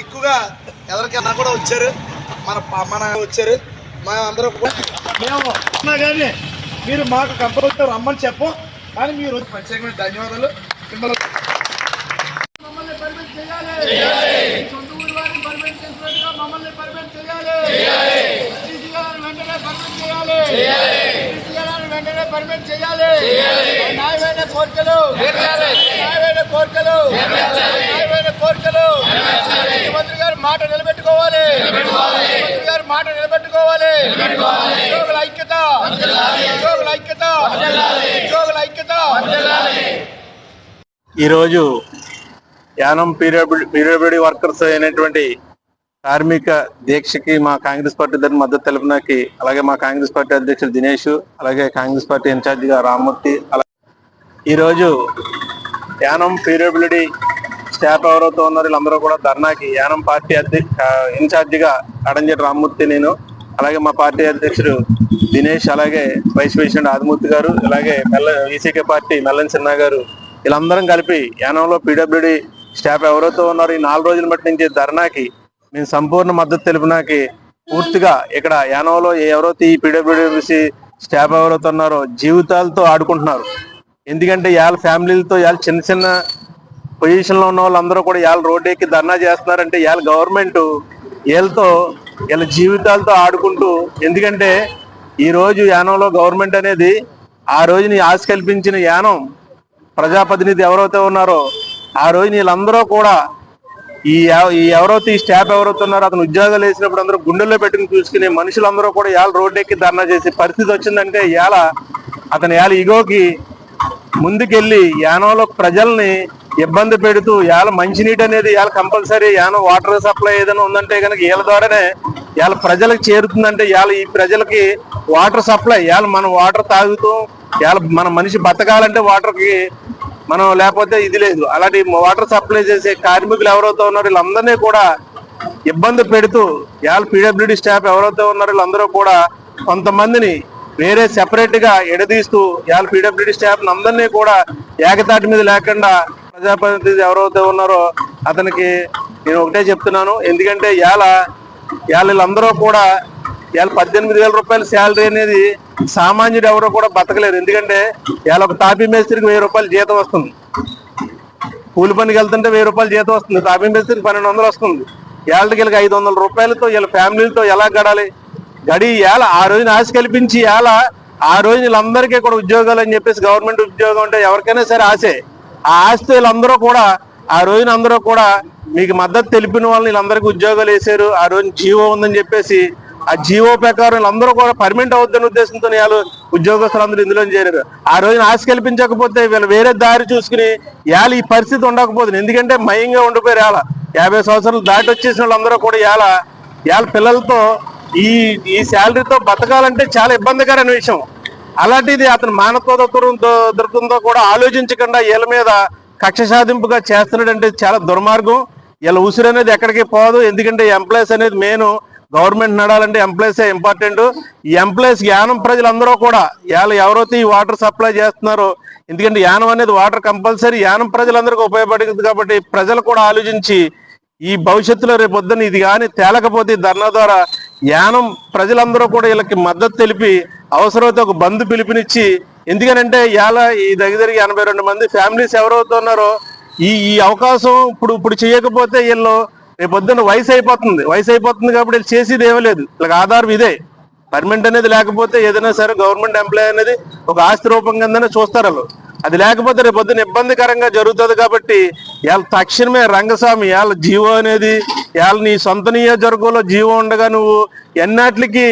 ఎక్కువగా ఎవరికైనా కూడా వచ్చారు. మన మన వచ్చారు. మన అందరూ కూడా మేము కానీ మీరు మాకు కంపల్సరీ రమ్మని చెప్పం. కానీ మీరు ప్రత్యేకమైన ధన్యవాదాలు. మిమ్మల్ని మమ్మల్ని పర్మిట్ చేయాలి. పర్మిట్ చేయాలి. న్యాయమైన కోరికలు న్యాయమైన కోరికలు న్యాయమైన కోరికలు ముఖ్యమంత్రి గారి మాట నిలబెట్టుకోవాలి. ముఖ్యమంత్రి గారి మాట నిలబెట్టుకోవాలి. ఉద్యోగుల ఐక్యత. ఉద్యోగుల ఐక్యత. ఉద్యోగుల ఐక్యత. ఈరోజు యానం పీరియడ్ పీరియడ్ వర్కర్స్ అయినటువంటి కార్మిక దీక్షకి మా కాంగ్రెస్ పార్టీ తరఫున మద్దతు తెలిపినకి అలాగే మా కాంగ్రెస్ పార్టీ అధ్యక్షుడు దినేష్ అలాగే కాంగ్రెస్ పార్టీ ఇన్ఛార్జిగా రామ్మూర్తి అలాగే ఈరోజు యానం పీరియబిలిటీ స్టాఫ్ ఎవరైతే ఉన్నారు వీళ్ళందరూ కూడా ధర్నాకి యానం పార్టీ అధ్యక్ష ఇన్ఛార్జిగా అడంజటి రామ్మూర్తి నేను అలాగే మా పార్టీ అధ్యక్షుడు దినేష్ అలాగే వైస్ ప్రెసిడెంట్ ఆదిమూర్తి గారు అలాగే మెల్ల ఈసీకే పార్టీ మెల్లన్ సిన్హా గారు వీళ్ళందరం కలిపి యానంలో పీడబ్ల్యూడి స్టాఫ్ ఎవరైతే ఉన్నారో ఈ నాలుగు రోజుల బట్టి నుంచి ధర్నాకి మేము సంపూర్ణ మద్దతు తెలిపినాకి పూర్తిగా ఇక్కడ యానవలో ఎవరైతే ఈ పీడబ్ల్యూడిసి స్టాఫ్ ఎవరైతే ఉన్నారో జీవితాలతో ఆడుకుంటున్నారు. ఎందుకంటే వాళ్ళ ఫ్యామిలీలతో వాళ్ళ చిన్న చిన్న పొజిషన్లో ఉన్న వాళ్ళందరూ కూడా ఇవాళ రోడ్డు ఎక్కి ధర్నా చేస్తున్నారంటే ఇవాళ గవర్నమెంట్ వీళ్ళతో వీళ్ళ జీవితాలతో ఆడుకుంటూ ఎందుకంటే ఈ రోజు యానంలో గవర్నమెంట్ అనేది ఆ రోజుని ఆశ కల్పించిన యానం ప్రజాప్రతినిధి ఎవరైతే ఉన్నారో ఆ రోజు వీళ్ళందరూ కూడా ఈ ఎవ- ఈ ఎవరైతే ఈ స్టాఫ్ ఎవరైతే ఉన్నారో అతను ఉద్యోగాలు వేసినప్పుడు అందరూ గుండెల్లో పెట్టుకుని చూసుకునే మనుషులందరూ కూడా ఇవాళ రోడ్డు ఎక్కి ధర్నా చేసే పరిస్థితి వచ్చిందంటే ఇవాళ అతను ఇవాళ ఇగోకి ముందుకెళ్ళి యానంలో ప్రజల్ని ఇబ్బంది పెడుతూ ఇవాళ మంచినీటి అనేది ఇవాళ కంపల్సరీ యానం వాటర్ సప్లై ఏదైనా ఉందంటే కనుక వీళ్ళ ద్వారానే ఇవాళ ప్రజలకు చేరుతుందంటే ఇవాళ ఈ ప్రజలకి వాటర్ సప్లై ఇవాళ మనం వాటర్ తాగుతూ మన మనిషి బతకాలంటే వాటర్కి మనం లేకపోతే ఇది లేదు. అలాంటి వాటర్ సప్లై చేసే కార్మికులు ఎవరైతే ఉన్నారో వీళ్ళందరినీ కూడా ఇబ్బంది పెడుతూ ఇవాళ పీడబ్ల్యూడి స్టాఫ్ ఎవరైతే ఉన్నారో వీళ్ళందరూ కూడా కొంతమందిని వేరే సెపరేట్గా ఎడదీస్తూ ఇవాళ పీడబ్ల్యూడి స్టాఫ్ అందరినీ కూడా ఏకతాటి మీద లేకుండా ప్రజాప్రతినిధి ఎవరైతే ఉన్నారో అతనికి నేను ఒకటే చెప్తున్నాను. ఎందుకంటే ఇవాళ ఇవాళ వీళ్ళందరూ కూడా ఇవాళ పద్దెనిమిది వేల రూపాయల శాలరీ అనేది సామాన్యుడు ఎవరో కూడా బతకలేరు. ఎందుకంటే ఇవాళ ఒక తాపీ మేస్త్రికి వెయ్యి రూపాయలు జీతం వస్తుంది. కూలి పనికి వెళ్తుంటే వెయ్యి రూపాయలు జీతం వస్తుంది. తాపీ మేస్త్రికి పన్నెండు వందలు వస్తుంది. ఏళ్ళకి వీళ్ళకి ఐదు వందల రూపాయలతో వీళ్ళ ఫ్యామిలీలతో ఎలా గడాలి గడి ఏళ ఆ రోజున ఆశ కల్పించి ఏళ ఆ రోజు వీళ్ళందరికీ కూడా ఉద్యోగాలు అని చెప్పేసి గవర్నమెంట్ ఉద్యోగం అంటే ఎవరికైనా సరే ఆశే. ఆ ఆస్తి వీళ్ళందరూ కూడా ఆ రోజున అందరూ కూడా మీకు మద్దతు తెలిపిన వాళ్ళని వీళ్ళందరికీ ఉద్యోగాలు వేశారు. ఆ రోజు జీవో ఉందని చెప్పేసి ఆ జీవో ప్రకారం అందరూ కూడా పర్మనెంట్ అవుతున్న ఉద్దేశంతో వాళ్ళు ఉద్యోగస్తులందరూ ఇందులో చేరారు ఆ రోజున ఆశ కల్పించకపోతే వీళ్ళు వేరే దారి చూసుకుని ఇవాళ ఈ పరిస్థితి ఉండకపోతుంది. ఎందుకంటే మయంగా ఉండిపోయారు ఇవాళ. యాభై సంవత్సరాలు దాటి వచ్చేసిన వాళ్ళందరూ కూడా ఇవాళ ఇవాళ పిల్లలతో ఈ ఈ శాలరీతో బతకాలంటే చాలా ఇబ్బందికరమైన విషయం. అలాంటిది అతను మానవత్వ దొరుకుతుందో కూడా ఆలోచించకుండా వీళ్ళ మీద కక్ష సాధింపుగా చేస్తున్నాడంటే చాలా దుర్మార్గం. వీళ్ళ ఉసిరు అనేది ఎక్కడికి పోదు. ఎందుకంటే ఎంప్లాయీస్ అనేది మెయిన్ గవర్నమెంట్ నడాలంటే ఎంప్లాయీసే ఇంపార్టెంట్. ఈ ఎంప్లాయీస్ యానం ప్రజలందరూ కూడా ఇవాళ ఎవరైతే ఈ వాటర్ సప్లై చేస్తున్నారో ఎందుకంటే యానం అనేది వాటర్ కంపల్సరీ యానం ప్రజలందరికీ ఉపయోగపడుతుంది కాబట్టి ప్రజలు కూడా ఆలోచించి ఈ భవిష్యత్తులో రేపు ఇది కానీ తేలకపోతే ఈ ధర్నా ద్వారా యానం ప్రజలందరూ కూడా వీళ్ళకి మద్దతు తెలిపి అవసరమైతే ఒక బంధు పిలుపునిచ్చి ఎందుకనంటే ఇవాళ ఈ దగ్గర దగ్గర ఎనభై రెండు మంది ఫ్యామిలీస్ ఎవరైతే ఉన్నారో ఈ ఈ అవకాశం ఇప్పుడు ఇప్పుడు చేయకపోతే వీళ్ళు రేపు పొద్దున్న వయసు అయిపోతుంది. వయసు అయిపోతుంది కాబట్టి వీళ్ళు చేసేది ఏమలేదు వీళ్ళకి ఆధారం ఇదే. పర్మనెంట్ అనేది లేకపోతే ఏదైనా సరే గవర్నమెంట్ ఎంప్లాయ్ అనేది ఒక ఆస్తి రూపం కిందనే చూస్తారు వాళ్ళు. అది లేకపోతే రేపు పొద్దున ఇబ్బందికరంగా జరుగుతుంది కాబట్టి వాళ్ళ తక్షణమే రంగస్వామి వాళ్ళ జీవో అనేది వాళ్ళ నీ సొంత నియోజకవర్గంలో జీవో ఉండగా నువ్వు ఎన్నాటికి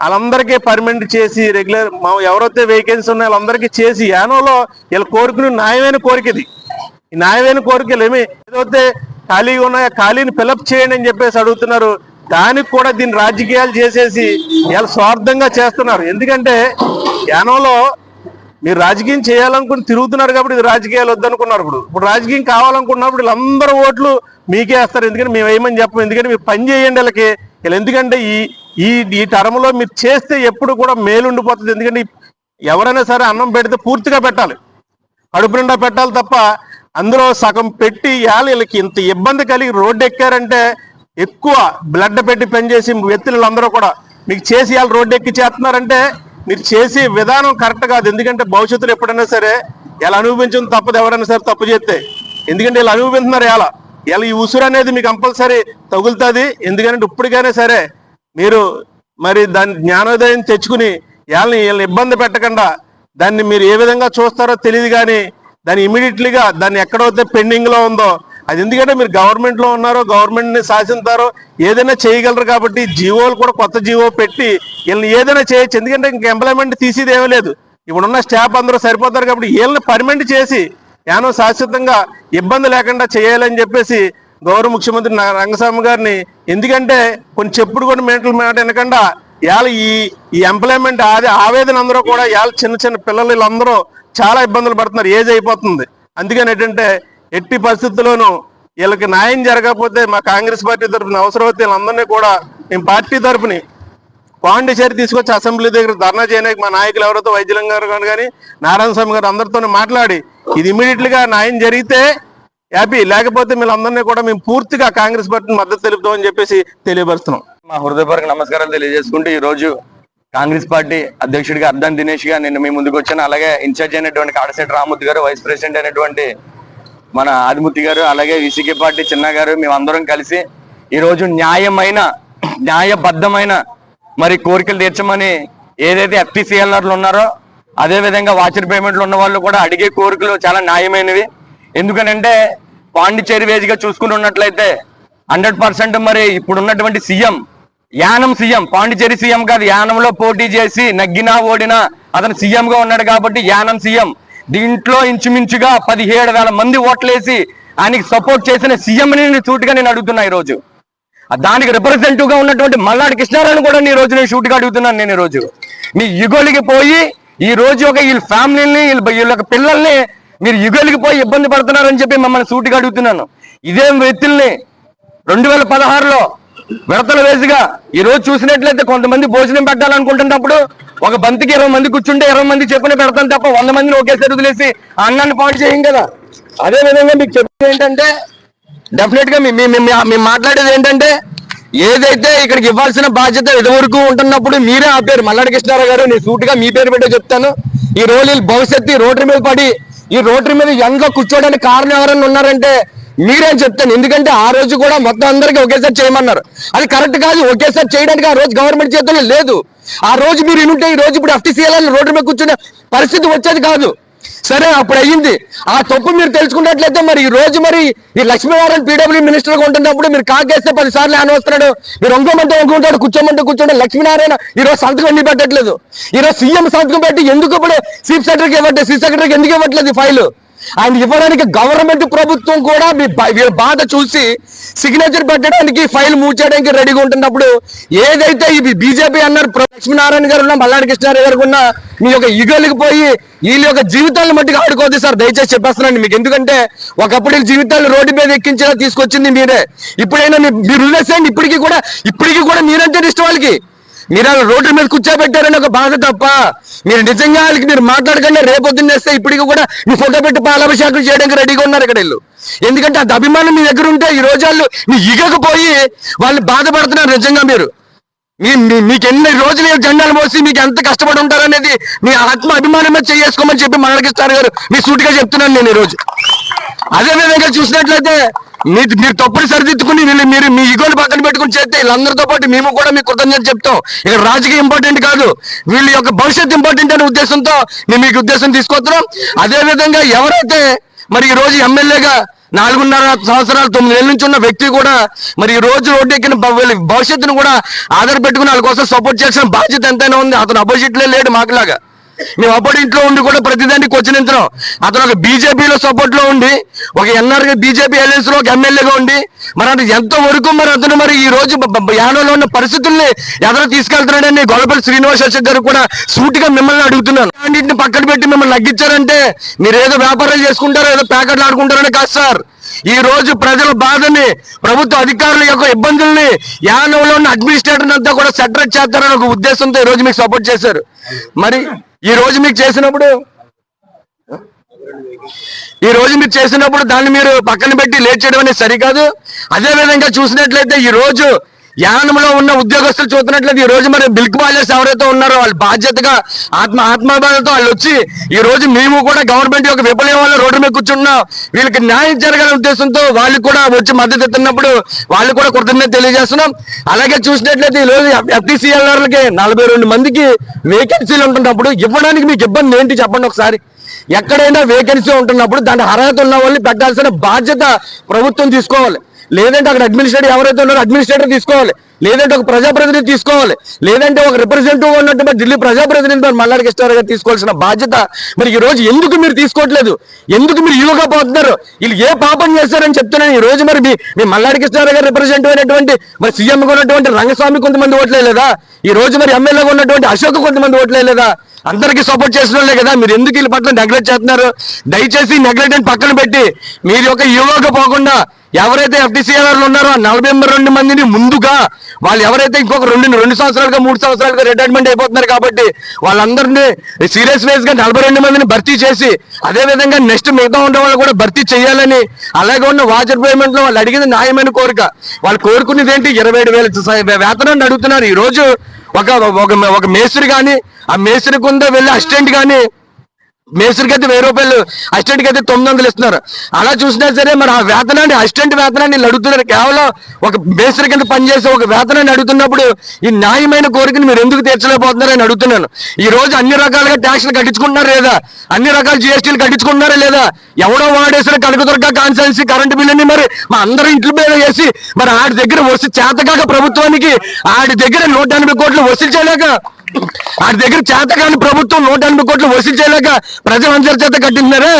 వాళ్ళందరికీ పర్మనెంట్ చేసి రెగ్యులర్ మా ఎవరైతే వేకెన్సీ ఉన్నాయో వాళ్ళందరికీ చేసి యానోలో వీళ్ళ కోరికను న్యాయమైన కోరిక ఇది. న్యాయమైన కోరికలు ఏమి? ఏదైతే ఖాళీగా ఉన్నాయా ఖాళీని ఫిలప్ చేయండి అని చెప్పేసి అడుగుతున్నారు. దానికి కూడా దీన్ని రాజకీయాలు చేసేసి ఇలా స్వార్థంగా చేస్తున్నారు. ఎందుకంటే యానంలో మీరు రాజకీయం చేయాలనుకుని తిరుగుతున్నారు కాబట్టి ఇది రాజకీయాలు వద్దనుకున్నారు ఇప్పుడు. ఇప్పుడు రాజకీయం కావాలనుకున్నప్పుడు వీళ్ళందరూ ఓట్లు మీకే వేస్తారు. ఎందుకంటే మేము ఏమని చెప్పం ఎందుకంటే మీరు పని చేయండి వీళ్ళకి. వీళ్ళు ఎందుకంటే ఈ ఈ ఈ టర్మ్లో మీరు చేస్తే ఎప్పుడు కూడా మేలు ఉండిపోతుంది ఎందుకంటే ఎవరైనా సరే అన్నం పెడితే పూర్తిగా పెట్టాలి. అడుపు నిండా పెట్టాలి తప్ప అందులో సగం పెట్టి ఇవాళ వీళ్ళకి ఇంత ఇబ్బంది కలిగి రోడ్డు ఎక్కారంటే ఎక్కువ బ్లడ్ పెట్టి పనిచేసి వ్యక్తులందరూ కూడా మీకు చేసి ఇవాళ రోడ్డు ఎక్కి చేస్తున్నారంటే మీరు చేసే విధానం కరెక్ట్ కాదు. ఎందుకంటే భవిష్యత్తులో ఎప్పుడైనా సరే ఇలా అనుభవించడం తప్పదు. ఎవరైనా సరే తప్పు చేస్తే ఎందుకంటే ఇలా అనుభవిస్తున్నారు ఇలా ఇలా ఈ ఉసురు అనేది మీకు కంపల్సరీ తగులుతుంది. ఎందుకంటే ఇప్పటికైనా సరే మీరు మరి దాని జ్ఞానోదయం తెచ్చుకుని వీళ్ళని వీళ్ళని ఇబ్బంది పెట్టకుండా దాన్ని మీరు ఏ విధంగా చూస్తారో తెలియదు కానీ దాన్ని ఇమీడియట్లీగా దాన్ని ఎక్కడైతే పెండింగ్లో ఉందో అది ఎందుకంటే మీరు గవర్నమెంట్లో ఉన్నారో గవర్నమెంట్ని శాసిస్తారో ఏదైనా చేయగలరు కాబట్టి జీవోలు కూడా కొత్త జీవో పెట్టి వీళ్ళని ఏదైనా చేయొచ్చు. ఎందుకంటే ఇంక ఎంప్లాయ్మెంట్ తీసేది ఏమీ లేదు. ఇప్పుడున్న స్టాఫ్ అందరూ సరిపోతారు కాబట్టి వీళ్ళని పర్మనెంట్ చేసి యానో శాశ్వతంగా ఇబ్బంది లేకుండా చేయాలని చెప్పేసి గౌరవ ముఖ్యమంత్రి రంగస్వామి గారిని ఎందుకంటే కొన్ని చెప్పుడు కొన్ని మేటలు మాట వినకుండా ఇవాళ ఈ ఈ ఎంప్లాయ్మెంట్ ఆది ఆవేదన అందరూ కూడా ఇవాళ చిన్న చిన్న పిల్లలు వీళ్ళందరూ చాలా ఇబ్బందులు పడుతున్నారు. ఏజ్ అయిపోతుంది. అందుకని ఏంటంటే ఎట్టి పరిస్థితుల్లోనూ వీళ్ళకి న్యాయం జరగకపోతే మా కాంగ్రెస్ పార్టీ తరఫున అవసరమైతే వీళ్ళందరినీ కూడా మేము పార్టీ తరఫుని పాండిచేరి తీసుకొచ్చి అసెంబ్లీ దగ్గర ధర్నా చేయడానికి మా నాయకులు ఎవరైతే వైద్యులం గారు కానీ కానీ నారాయణ స్వామి గారు అందరితో మాట్లాడి ఇది ఇమీడియట్లీగా న్యాయం జరిగితే హ్యాపీ లేకపోతే వీళ్ళందరినీ కూడా మేము పూర్తిగా కాంగ్రెస్ పార్టీని మద్దతు తెలుపుతామని చెప్పేసి తెలియపరుస్తున్నాం. మా హృదయపూర్వక నమస్కారాలు తెలియజేసుకుంటూ ఈ రోజు కాంగ్రెస్ పార్టీ అధ్యక్షుడిగా అర్ధన్ దినేష్గా నేను మీ ముందుకు వచ్చాను. అలాగే ఇన్ఛార్జ్ అయినటువంటి కాడశెట్టి రామూర్తి గారు వైస్ ప్రెసిడెంట్ అయినటువంటి మన ఆదిమూర్తి గారు అలాగే విసికే పార్టీ చిన్న గారు మేమందరం కలిసి ఈ రోజు న్యాయమైన న్యాయబద్ధమైన మరి కోరికలు తీర్చమని ఏదైతే ఎఫ్టీసీఎల్ఆర్లు ఉన్నారో అదే విధంగా వాచర్ పేమెంట్లు ఉన్న వాళ్ళు కూడా అడిగే కోరికలు చాలా న్యాయమైనవి. ఎందుకనంటే పాండిచేరి వేదిక చూసుకుని ఉన్నట్లయితే హండ్రెడ్ పర్సెంట్ మరి ఇప్పుడున్నటువంటి CM Yanam CM Pondicherry CM కాదు యానంలో పోటీ చేసి నగ్గినా ఓడినా అతను సీఎం గా ఉన్నాడు కాబట్టి యానం సీఎం. దీంట్లో ఇంచుమించుగా పదిహేడు వేల మంది ఓట్లేసి ఆయనకి సపోర్ట్ చేసిన సీఎంని నేను సూటిగా నేను అడుగుతున్నా ఈ రోజు దానికి రిప్రజెంటివ్గా ఉన్నటువంటి మల్లాడి కృష్ణారావు కూడా ఈ రోజు నేను షూట్గా అడుగుతున్నాను నేను ఈ రోజు. మీ యుగోలికి పోయి ఈ రోజు ఒక వీళ్ళ ఫ్యామిలీని వీళ్ళ వీళ్ళ యొక్క పిల్లల్ని మీరు యుగలికి పోయి ఇబ్బంది పడుతున్నారని చెప్పి మమ్మల్ని సూటిగా అడుగుతున్నాను. ఇదేం వ్యక్తుల్ని రెండు వేల పదహారులో విడతల వేసిగా ఈ రోజు చూసినట్లయితే కొంతమంది భోజనం పెట్టాలనుకుంటున్నప్పుడు ఒక బంతికి ఇరవై మంది కూర్చుంటే ఇరవై మంది చెప్పిన పెడతాను తప్ప వంద మందిని ఒకేసారి వదిలేసి అన్నాన్ని పాటు చేయం కదా. అదే విధంగా మీకు చెప్పేది ఏంటంటే డెఫినెట్గా మేము మాట్లాడేది ఏంటంటే ఏదైతే ఇక్కడికి ఇవ్వాల్సిన బాధ్యత ఇదివరకు ఉంటున్నప్పుడు మీరే ఆపారు. మల్లాడి కృష్ణారావు గారు నేను సూటుగా మీ పేరు పెట్టే చెప్తాను. ఈ రోజు భవిష్యత్తు రోడ్డు మీద పడి ఈ రోడ్డు మీద యంగ్గా కూర్చోడానికి కారణం ఎవరైనా ఉన్నారంటే మీరేం చెప్తాను. ఎందుకంటే ఆ రోజు కూడా మొత్తం అందరికీ ఒకేసారి చేయమన్నారు. అది కరెక్ట్ కాదు ఒకేసారి చేయడానికి ఆ రోజు గవర్నమెంట్ చేతుల్లో లేదు. ఆ రోజు మీరు ఇనుంటే ఈ రోజు ఇప్పుడు ఎఫ్టీసీఎల్ రోడ్డు మీద కూర్చునే పరిస్థితి వచ్చేది కాదు. సరే అప్పుడు అయ్యింది ఆ తప్పు మీరు తెలుసుకున్నట్లయితే మరి ఈ రోజు మరి ఈ లక్ష్మీనారాయణ పీడబ్ల్యూ మినిస్టర్గా ఉంటున్నప్పుడు మీరు కాకేస్తే పది సార్లు ఆయన వస్తున్నాడు. మీరు వంగమంటే వంకుంటాడు కూర్చోమంటే కూర్చోండి. లక్ష్మీనారాయణ ఈ రోజు సంతకం ఎన్ని పెట్టట్లేదు. ఈ రోజు సీఎం సంతకం పెట్టి ఎందుకు ఇప్పుడు చీఫ్ సెక్రటరీకి ఇవ్వట్లేదు? చీఫ్ సెక్రటరీకి ఎందుకు ఇవ్వట్లేదు ఫైల్? ఆయన ఇవ్వడానికి గవర్నమెంట్ ప్రభుత్వం కూడా మీ వీళ్ళ బాధ చూసి సిగ్నేచర్ పెట్టడానికి ఫైల్ మూవ్ చేయడానికి రెడీగా ఉంటున్నప్పుడు ఏదైతే ఇవి బీజేపీ అన్నారు లక్ష్మీనారాయణ గారు ఉన్న మల్లాడి కృష్ణారావు గారు ఉన్న మీ యొక్క ఈగోలకు పోయి వీళ్ళ యొక్క జీవితాలను మట్టికి ఆడుకోవద్దు సార్. దయచేసి చెప్పేస్తున్నాను మీకు. ఎందుకంటే ఒకప్పుడు జీవితాలు జీవితాలను రోడ్డు మీద ఎక్కించేలా తీసుకొచ్చింది మీరే. ఇప్పుడైనా మీరు వదిలేసేయండి. ఇప్పటికీ కూడా ఇప్పటికీ కూడా మీరంటే ఇష్టం వాళ్ళకి. మీరు అలా రోడ్డు మీద కూర్చోబెట్టారని ఒక బాధ తప్ప మీరు నిజంగా వాళ్ళకి మీరు మాట్లాడకుండా రేపొద్దున్నేస్తే ఇప్పటికి కూడా మీ ఫోటో పెట్టి పాలాభిషేకం చేయడానికి రెడీగా ఉన్నారు ఇక్కడ వీళ్ళు. ఎందుకంటే అది అభిమానం మీ దగ్గర ఉంటే ఈ రోజు వాళ్ళు మీ ఇగకపోయి వాళ్ళు బాధపడుతున్నారు నిజంగా మీరు. మీకు ఎన్ని రోజులు జెండాలు మోసి మీకు ఎంత కష్టపడి ఉంటారనేది మీ ఆత్మ అభిమానమే చేసుకోమని చెప్పి మనకిస్తారు గారు. మీ సూటిగా చెప్తున్నాను నేను ఈ రోజు. అదే విధంగా చూసినట్లయితే మీ మీరు తప్పుడు సరిదిద్దుకుని మీరు మీ ఇగో పక్కన పెట్టుకుని చేస్తే వీళ్ళందరితో పాటు మేము కూడా మీకు కృతజ్ఞత చెప్తాం. ఇక్కడ రాజకీయ ఇంపార్టెంట్ కాదు. వీళ్ళ యొక్క భవిష్యత్తు ఇంపార్టెంట్ అనే ఉద్దేశంతో మేము మీకు ఉద్దేశం తీసుకొస్తున్నాం. అదే విధంగా ఎవరైతే మరి ఈ రోజు ఎమ్మెల్యేగా నాలుగున్నర సంవత్సరాలు తొమ్మిది ఏళ్ళ నుంచి ఉన్న వ్యక్తి కూడా మరి ఈ రోజు రోడ్డు ఎక్కిన భవిష్యత్తును కూడా ఆధార పెట్టుకుని వాళ్ళ కోసం సపోర్ట్ చేసిన బాధ్యత ఎంతైనా ఉంది. అతను అపోజిట్ లేడు మాకులాగా. మేము అప్పటి ఇంట్లో ఉండి కూడా ప్రతిదాన్ని క్వశ్చనించడం అతను ఒక బీజేపీలో సపోర్ట్లో ఉండి ఒక ఎన్ఆర్గా బీజేపీ ఎల్ఎన్స్లో ఒక ఎమ్మెల్యేగా ఉండి మరి అంటే ఎంత వరకు మరి అతను మరి ఈ రోజు బ- యానంలో ఉన్న పరిస్థితుల్ని ఎదరు తీసుకెళ్తున్నాడని గొల్లపల్లి శ్రీనివాస్ అశోక్ గారు కూడా సూటిగా మిమ్మల్ని అడుగుతున్నాను అన్నింటిని పక్కన పెట్టి మిమ్మల్ని నగ్గించారంటే మీరు ఏదో వ్యాపారాలు చేసుకుంటారో ఏదో ప్యాకెట్లు ఆడుకుంటారని కాదు సార్. ఈ రోజు ప్రజల బాధని ప్రభుత్వ అధికారుల యొక్క ఇబ్బందుల్ని యానంలో ఉన్న అడ్మినిస్ట్రేటర్ అంతా కూడా సెటరేట్ చేస్తారని ఒక ఉద్దేశంతో ఈ రోజు మీకు సపోర్ట్ చేశారు. మరి ఈ రోజు మీకు చేసినప్పుడు? ఈ రోజు మీరు చేసినప్పుడు దాన్ని మీరు పక్కన పెట్టి లేట్ చేయడం అనేది సరికాదు. అదే విధంగా చూసినట్లయితే ఈ రోజు యానంలో ఉన్న ఉద్యోగస్తులు చూస్తున్నట్లయితే ఈ రోజు మరి బిల్క్ బాయిలర్స్ ఎవరైతే ఉన్నారో వాళ్ళు బాధ్యతగా ఆత్మ ఆత్మాభిమానంతో వాళ్ళు వచ్చి ఈ రోజు మేము కూడా గవర్నమెంట్ యొక్క విఫలం వల్ల రోడ్డు మీద కూర్చున్నాం వీళ్ళకి న్యాయం జరగాలనే ఉద్దేశంతో వాళ్ళు కూడా వచ్చి మద్దతు ఇస్తున్నప్పుడు వాళ్ళు కూడా కృతజ్ఞత తెలియజేస్తున్నాం. అలాగే చూసినట్లయితే ఈ రోజు ఎఫ్టీసీఎల్ఆర్లకి నలభై రెండు మందికి వేకెన్సీలు ఉంటున్నప్పుడు ఇవ్వడానికి మీకు ఇబ్బంది ఏంటి చెప్పండి ఒకసారి. ఎక్కడైనా వేకెన్సీ ఉంటున్నప్పుడు దాని అర్హత ఉన్న వాళ్ళు పెట్టాల్సిన బాధ్యత ప్రభుత్వం తీసుకోవాలి. లేదంటే అక్కడ అడ్మినిస్ట్రేటర్ ఎవరైతే ఉన్నారో అడ్మినిస్ట్రేటర్ తీసుకోవాలి. లేదంటే ఒక ప్రజాప్రతినిధి తీసుకోవాలి. లేదంటే ఒక రిప్రజెంటేటివ్ ఉన్నట్టు మరి ఢిల్లీ ప్రజాప్రతినిధి మరి మల్లాడి కృష్ణారావు గారు తీసుకోవాల్సిన బాధ్యత మరి ఈ రోజు ఎందుకు మీరు తీసుకోవట్లేదు? ఎందుకు మీరు ఈలోగా పోతున్నారు? వీళ్ళు ఏ పాపం చేస్తారని చెప్తున్నాను. ఈ రోజు మరి మీ మీ మల్లాడి కృష్ణారావు గారు రిప్రజెంటేటివ్ అయినటువంటి మరి సీఎం ఉన్నటువంటి రంగస్వామి కొంతమంది ఓట్లేదా ఈ రోజు మరి ఎమ్మెల్యేగా ఉన్నటువంటి అశోక్ కొంతమంది ఓట్లేదా అందరికీ సపోర్ట్ చేసిన కదా. మీరు ఎందుకు వీళ్ళ పట్ల నెగ్లెక్ట్ చేస్తున్నారు? దయచేసి నెగ్లెక్ట్ అని పక్కన పెట్టి మీరు యొక్క యువగా పోకుండా ఎవరైతే ఎఫ్టీసీఆర్ ఉన్నారో నలభై రెండు మందిని ముందుగా వాళ్ళు ఎవరైతే ఇంకొక రెండు రెండు సంవత్సరాలుగా మూడు సంవత్సరాలుగా రిటైర్మెంట్ అయిపోతున్నారు కాబట్టి వాళ్ళందరినీ సీరియస్ వైజ్గా నలభై రెండు మందిని భర్తీ చేసి అదే విధంగా నెక్స్ట్ మిగతా ఉండే వాళ్ళు కూడా భర్తీ చేయాలని అలాగే ఉన్న వాచర్ పేమెంట్లో వాళ్ళు అడిగింది న్యాయమైన కోరిక. వాళ్ళు కోరుకునేది ఏంటి? ఇరవై ఏడు వేల. వేతనాన్ని అడుగుతున్నారు. ఈ రోజు ఒక ఒక ఒక మేస్త్రి కానీ ఆ మేస్త్రి ఉందో వెళ్ళి అసిస్టెంట్ కానీ మేస్త్రికి అయితే వెయ్యి రూపాయలు అసిస్టెంట్కి అయితే తొమ్మిది వందలు ఇస్తున్నారు. అలా చూసినా సరే మరి ఆ వేతనాన్ని అసిస్టెంట్ వేతనాన్ని వీళ్ళు అడుగుతున్నారు. కేవలం ఒక మేస్త్రి కింద పనిచేసే ఒక వేతనాన్ని అడుగుతున్నప్పుడు ఈ న్యాయమైన కోరికను మీరు ఎందుకు తీర్చలేకపోతున్నారని అడుగుతున్నాను. ఈ రోజు అన్ని రకాలుగా ట్యాక్స్లు కట్టించుకుంటున్నారా లేదా? అన్ని రకాల జిఎస్టీలు కట్టించుకుంటున్నారా లేదా? ఎవడో వాడేసిన కనకదుర్గ కాన్సెన్సీ కరెంటు బిల్లుని మరి మా అందరి ఇంట్లో మీద వేసి మరి ఆడి దగ్గర వసూలు చేతకాక ప్రభుత్వానికి ఆడి దగ్గర నూట ఎనభై కోట్లు వసూలు చేయలేక వాటి దగ్గర చేతకాని ప్రభుత్వం నూట ఎనభై కోట్లు వసూలు చేయలేక ప్రజలందరి చేత కట్టిస్తున్నారే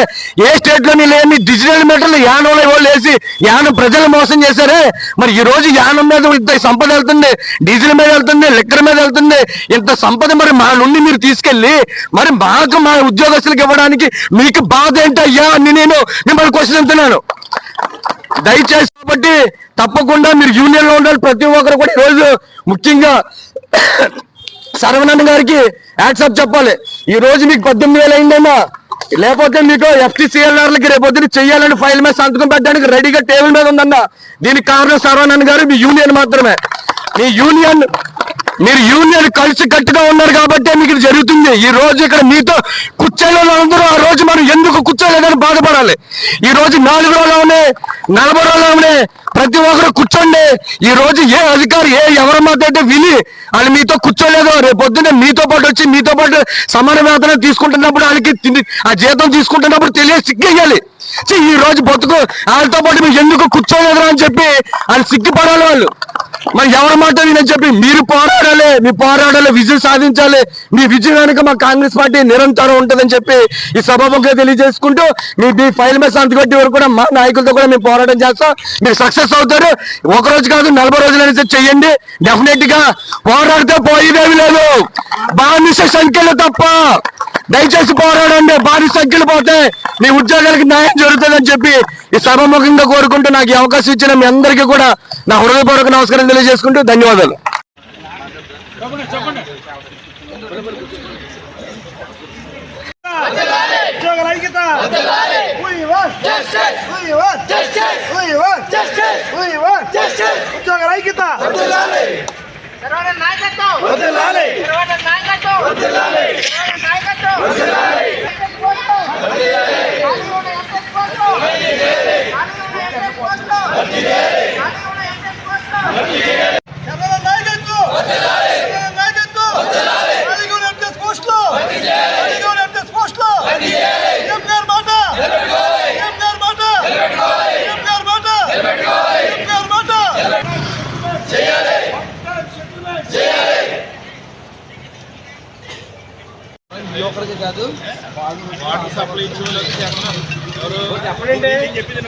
ఏ స్టేట్లోని లేని డిజిటల్ మీటర్లు యానంలో వాళ్ళు వేసి యానం ప్రజలు మోసం చేశారే? మరి ఈ రోజు యానం మీద ఇంత సంపద వెళ్తుంది డీజిల్ మీద వెళ్తుంది లిక్కర్ మీద వెళ్తుంది ఇంత సంపద మరి మా నుండి మీరు తీసుకెళ్ళి మరి మాకు మా ఉద్యోగస్తులకు ఇవ్వడానికి మీకు బాధ ఏంటయ్యా అని నేను మిమ్మల్ని క్వశ్చన్ ఎంతున్నాను దయచేసి కాబట్టి తప్పకుండా మీరు యూనియన్లో ఉండాలి. ప్రతి ఒక్కరు కూడా ఈరోజు ముఖ్యంగా శరవణన్ గారికి యాక్సెప్ట్ చెప్పాలి. ఈ రోజు మీకు పద్దెనిమిది వేలు అయిందమ్మా. లేకపోతే మీకు ఎఫ్టీసీఎల్ఆర్లకి రేపొద్దున చెయ్యాలని ఫైల్ మీద సంతకం పెట్టడానికి రెడీగా టేబుల్ మీద ఉందన్న. దీనికి కారణం శరవణన్ గారు మీ యూనియన్ మాత్రమే. మీ యూనియన్ మీరు యూనియన్ కలిసి కట్టుగా ఉన్నారు కాబట్టి మీకు జరుగుతుంది. ఈ రోజు ఇక్కడ మీతో కూర్చోలేని అందరూ ఆ రోజు మనం ఎందుకు కూర్చోలేదని బాధపడాలి? ఈ రోజు నాలుగు రోజులనే నలభై రోజులనే ప్రతి ఒక్కరు కూర్చోండి. ఈ రోజు ఏ అధికారి ఏ ఎవరి మాట అయితే విని వాళ్ళు మీతో కూర్చోలేదు రేపు మీతో పాటు వచ్చి మీతో పాటు సమాన వేతనం తీసుకుంటున్నప్పుడు వాళ్ళకి తిండి- ఆ జీతం తీసుకుంటున్నప్పుడు తెలియ సిగ్గేయాలి ఈ రోజు బతుకు వాళ్ళతో పాటు మీరు ఎందుకు కూర్చోలేదురా అని చెప్పి వాళ్ళు సిగ్గుపడాలి వాళ్ళు. మరి ఎవరి మాట నేను చెప్పి మీరు పోరాడాలి మీ పోరాడాలి విజయం సాధించాలి మీ విజయం వెనుక మా కాంగ్రెస్ పార్టీ నిరంతరం ఉంటుందని చెప్పి ఈ సభాముఖంగా తెలియజేసుకుంటూ మీ మీ ఫైల్ మీద సంతకం వరకు కూడా మా నాయకులతో కూడా మేము పోరాటం చేస్తాం. మీరు సక్సెస్ అవుతారు. ఒక రోజు కాదు నలభై రోజులైనా సరే చెయ్యండి. డెఫినెట్గా పోరాడితే పోయేదేమి లేదు. బానిస సంఖ్యలు తప్ప దయచేసి పోరాడండి భారీ సంఖ్యలు పోతే మీ ఉద్యోగాలకు న్యాయం జరుగుతుందని చెప్పి ఈ సభాముఖంగా కోరుకుంటూ నాకు ఈ అవకాశం ఇచ్చిన మీ అందరికీ కూడా నా హృదయపూర్వక నమస్కారం తెలియజేసుకుంటూ ధన్యవాదాలు. ఉద్యోగుల ఐక్యత నాయకత్వం want సప్లై ఇచ్చేవాళ్ళు ఎవరు చెప్పింది